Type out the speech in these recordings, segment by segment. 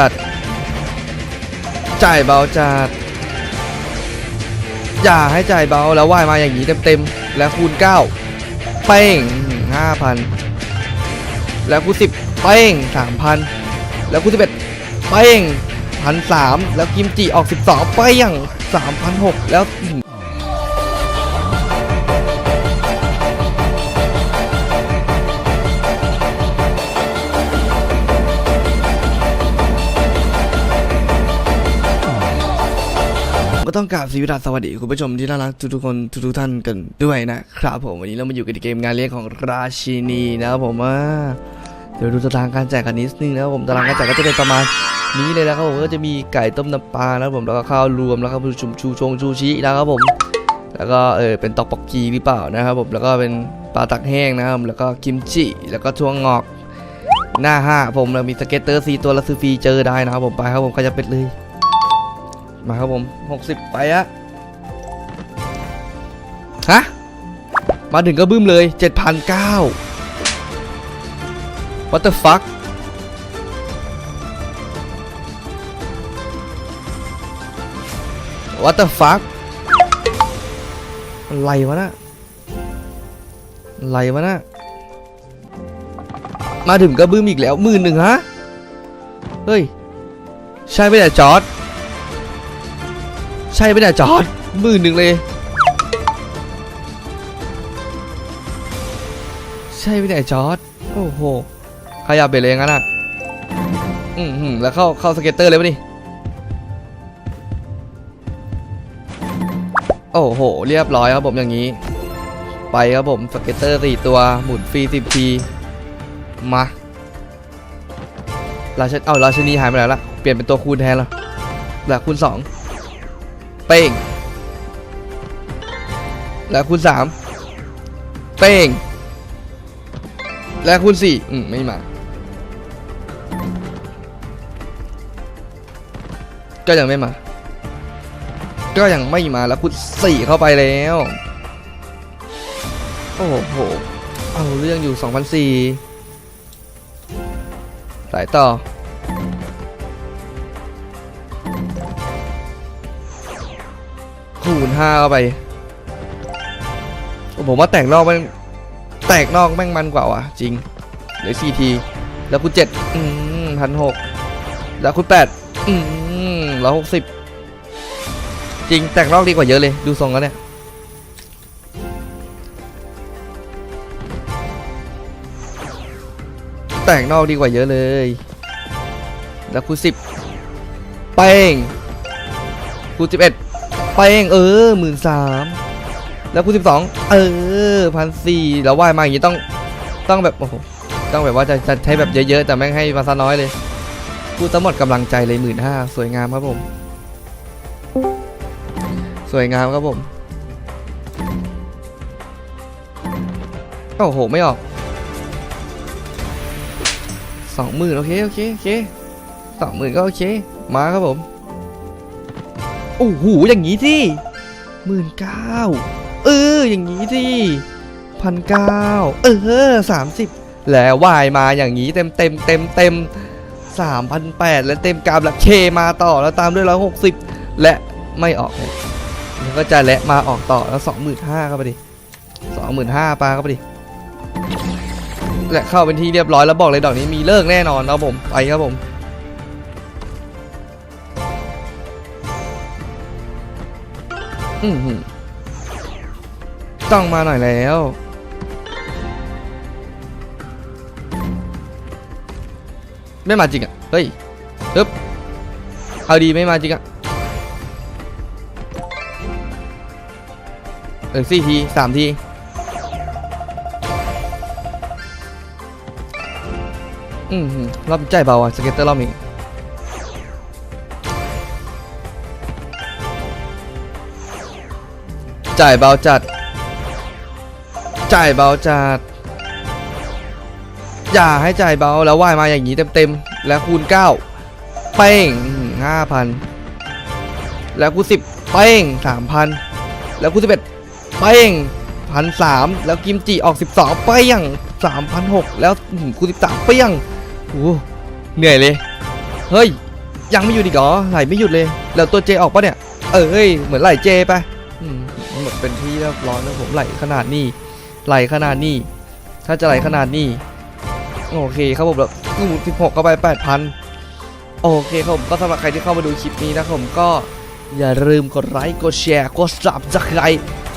จัดจ่ายเบาจัดอย่าให้จ่ายเบาแล้วว่ายมาอย่างนี้เต็มๆ แล้วคูณ9เป้งห้าพันแล้วคูณ10เป้งสามพันแล้วคูณ11เป้งพันสามแล้วกิมจิออก12เป้งสามพันหกแล้ว ก็ต้องกราบสวัสดีคุณผู้ชมที่น่ารักทุกๆคนทุกๆท่านกันด้วยนะครับผมวันนี้เรามาอยู่กันในเกมงานเลี้ยงของราชินีนะครับผมว่าเดี๋ยวดูตารางการแจกกันนิดนึงนะครับผมตารางการแจกก็จะเป็นประมาณนี้เลยนะครับผมก็จะมีไก่ต้มน้ำปลานะครับผมแล้วก็ข้าวรวมแล้วก็ชุมชูชงชูชินะครับผม แล้วก็เออเป็นตอกปอกกีหรือเปล่านะครับผมแล้วก็เป็นปลาตักแห้งนะครับแล้วก็กิมจิแล้วก็ถั่วงอกหน้าห้าผมเรามีสเก็ตเตอร์สีตัวละซื้อฟรีเจอได้นะครับผมไปครับผมใครจะเป็ดเลย มาครับผม 60 ไปอะฮะ มาถึงก็บึ้มเลย 7,009 What the fuck What the fuck อะไรวะนะอะไรวะนะมาถึงก็บึ้มอีกแล้วหมื่นหนึ่งฮะ เฮ้ย ใช่ไหมเนี่จอร์ด ช่ไหมเนี่ยจอร์ดหมื่นหนึ่งเลย ใช่ไหมเนี่ยจอร์ดโอ้โหขยับไปเลยงั้นอะอืมหืมแล้วเข้าเข้าสเก็ตเตอร์เลยวะนี่โอ้โห เรียบร้อยครับผมอย่างนี้ ไปครับผมสเก็ตเตอร์สี่ตัวหมุนฟรีสิบทีมาราชเอาราชินีหายไปไหนละเปลี่ยนเป็นตัวคูณแทนแล้วแล้วคูณสอง เป้ง และคูณสามเป้ง และคูณสี่อืม ไม่มา ก็ยังไม่มา ก็ยังไม่มาแล้วคูณสี่เข้าไปแล้ว โอ้โห เอาเรื่องอยู่2 0 0สายต่อ คูณห้าเข้าไป ผมว่าแตกนอกมันแตกนอกแม่งมันกว่าว่ะ จริงเหลือสี่ที แล้วคุณเจ็ดอืมพันหกแล้วคุณแปดอืมร้อยหกสิบจริง แตกนอกดีกว่าเยอะเลย ดูทรงแล้วเนี่ยแตกนอกดีกว่าเยอะเลย แล้วคุณสิบเป้งคุณสิบเอ็ด ป้งเออหมื่นสามแล้วคูณสิบสองเออพันสี่แล้วว่ายมาอย่างนี้ต้องต้องแบบโอ้โหต้องแบบว่าจะจะใช้แบบเยอะๆ แต่แม่งให้มาซะน้อยเลยพูดทั้งหมดกำลังใจเลยหมื่นห้าสวยงามครับผม สวยงามครับผมโอ้โห ไม่ออกสองหมื่นโอเค โอเค โอเคสองหมื่นก็โอเค มาครับผม โอ้โหอย่างนี้สิหมื่นเก้าเอออย่างนี้สิพันเก้าเออสามสิบแล้ววายมาอย่างนี้เต็มเต็มเต็มเต็มสามพันแปดและเต็มกราฟและเคมาต่อแล้วตามด้วยร้อยหกสิบและไม่ออกเนี่ยมันก็จะและมาออกต่อแล้วสองหมื่นห้าเข้าไปดิสองหมื่นห้าปลาเข้าไปดิและเข้าเป็นที่เรียบร้อยแล้วบอกเลยดอกนี้มีเลิกแน่นอนครับผมไปครับผม อือหือต้องมาหน่อยแล้ว ไม่มาจริงอะ เฮ้ยปึ๊บเอาดีไม่มาจริงอะ เออสี่ทีสามทีอืมรอบใจเบาอะ สเก็ตเตอร์รอบนี้ จ่ายเบาจัด จ่ายเบาจัด อย่าให้จ่ายเบาแล้วว่ายมาอย่างนี้เต็มๆ แล้วคูณ9เป้งห้าพันแล้วคูณ10เป้งสามพันแล้วคูณ11เป้งพันสามแล้วกิมจิออก12เป้งสามพันหกแล้วอื้อหือคูณ13เป้งโอ้เหนื่อยเลย เฮ้ย ยังไม่หยุดอีกเหรอไหลไม่หยุดเลย แล้วตัวเจออกปะเนี่ย เออเฮ้ย เหมือนไหลเจไป หมดเป็นที่เรียบร้อยนะผมไหลขนาดนี้ไหลขนาดนี้ ถ้าจะไหลขนาดนี้ โอเคครับผมแล้วอู้สิบหกเข้าไปแปดพันโอเคครับผมก็สำหรับใครที่เข้ามาดูคลิปนี้นะผมก็อย่าลืมกดไลค์กดแชร์กดซับสไคร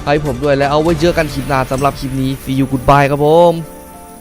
ให้ผมด้วยแล้วเอาไว้เจอกันคลิปหน้าสำหรับคลิปนี้ see you goodbye ครับผม